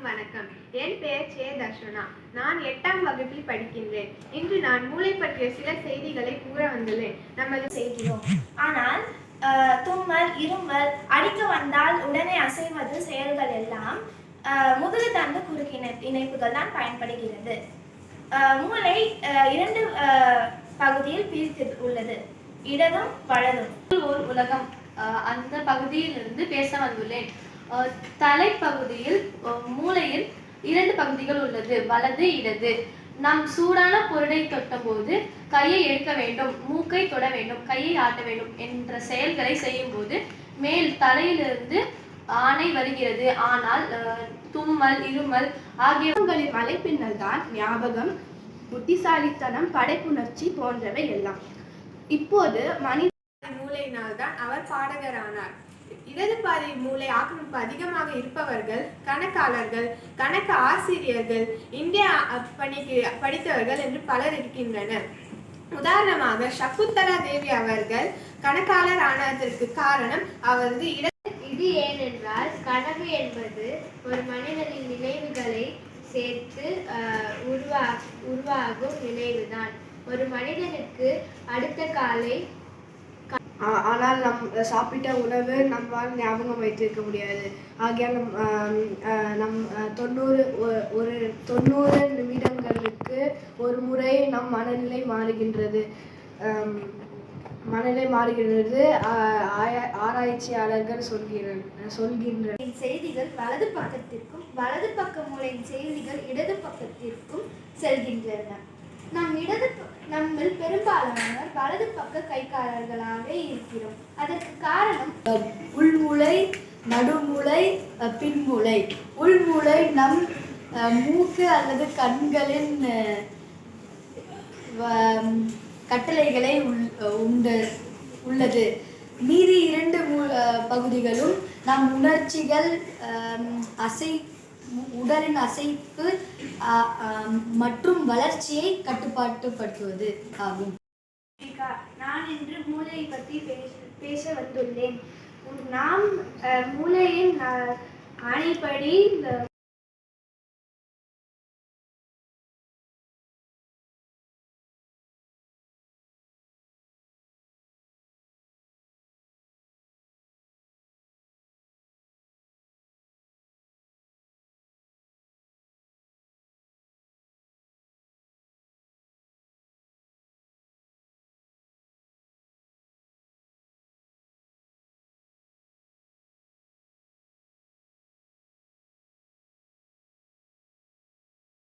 அனைவருக்கும் வணக்கம். என் பெயர் சே தர்ஷனா. நான் எட்டாம் வகுப்பில் படிக்கின்றேன். இன்று நான் மூளை பற்றிய சில செய்திகளை கூற வந்துள்ளேன். நமது செய்கிறோம் ஆனால் தும்மல் இருமல் அடிக்க வந்தால் உடனே அசைவது செயல்கள் எல்லாம் அஹ், முதுகு தண்டு குறுக்கு இணை இணைப்புகள் தான் பயன்படுகிறது. அஹ், மூளை அஹ், இரண்டு பகுதியில் பிரித்து உள்ளது. இடதும் வலதும். ஓர் உலகம். அஹ், அந்த பகுதியிலிருந்து பேச வந்துள்ளேன். தலைப்பகுதியில் மூளையில் இரண்டு பகுதிகள் உள்ளது. வலது இடது. நாம் சூடான பொருளை தொட்டபோது கையை எடுக்க வேண்டும் மூக்கை தொட வேண்டும் கையை ஆட்ட வேண்டும் என்ற செயல்களை செய்யும்போது மேல் தலையிலிருந்து ஆணை வருகிறது. ஆனால் அஹ், தும்மல் இருமல் ஆகியவங்களின் வலைப்பின்னல் தான் ஞாபகம் புத்திசாலித்தனம் படைப்புணர்ச்சி போன்றவை எல்லாம். இப்போது மனித மூளையினால்தான் அவர் பாடகரானார். இடது பாதி மூளை ஆக்கிரமிப்பு அதிகமாக இருப்பவர்கள் கணக்காளர்கள் கணக்கு ஆசிரியர்கள் இந்திய பணிக்கு படித்தவர்கள் என்று பலர் இருக்கின்றனர். உதாரணமாக சகுந்தலா தேவி அவர்கள் கணக்காளர் ஆனதற்கு காரணம் அவரது இட இது ஏனென்றால் கனவு என்பது ஒரு மனிதனின் நினைவுகளை சேர்த்து உருவா உருவாகும் நினைவுதான். ஒரு மனிதனுக்கு அடுத்த காலை ஆனால் நம் சாப்பிட்ட உணவு நம்மால் ஞாபகம் வைத்திருக்க முடியாது. ஆகையால் நம் நம் தொண்ணூறு ஒ- ஒரு தொண்ணூறு நிமிடங்களுக்கு ஒரு முறை நம் மனநிலை மாறுகின்றது. மனநிலை மாறுகின்றது ஆ, ஆய- ஆராய்ச்சியாளர்கள் சொல்கிற சொல்கின்ற செய்திகள் வலது பக்கத்திற்கும் வலது பக்க மூளையின் செய்திகள் இடது பக்கத்திற்கும் செல்கின்றன. நம் இடது ப- நம்மில் பெரும்பாலானவர் வலது பக்க கைக்காரர்களாகவே இருக்கிறோம். அதற்கு காரணம் உள்மூளை நடுமூளை பின்மூளை உள்மூளை நம் மூக்கு அல்லது கண்களின் வ- கட்டளைகளை உள் உண்டு உள்ளது. மீதி இரண்டு மூ- பகுதிகளும் நம் உணர்ச்சிகள் அசை உடலின் அசைப்பு மற்றும் வளர்ச்சியை கட்டுப்பாட்டுப்படுத்துவது ஆகும். நான் இன்று மூளையை பற்றி பேச பேச வந்துள்ளேன். நாம் மூளையின் அணைப்படி இந்த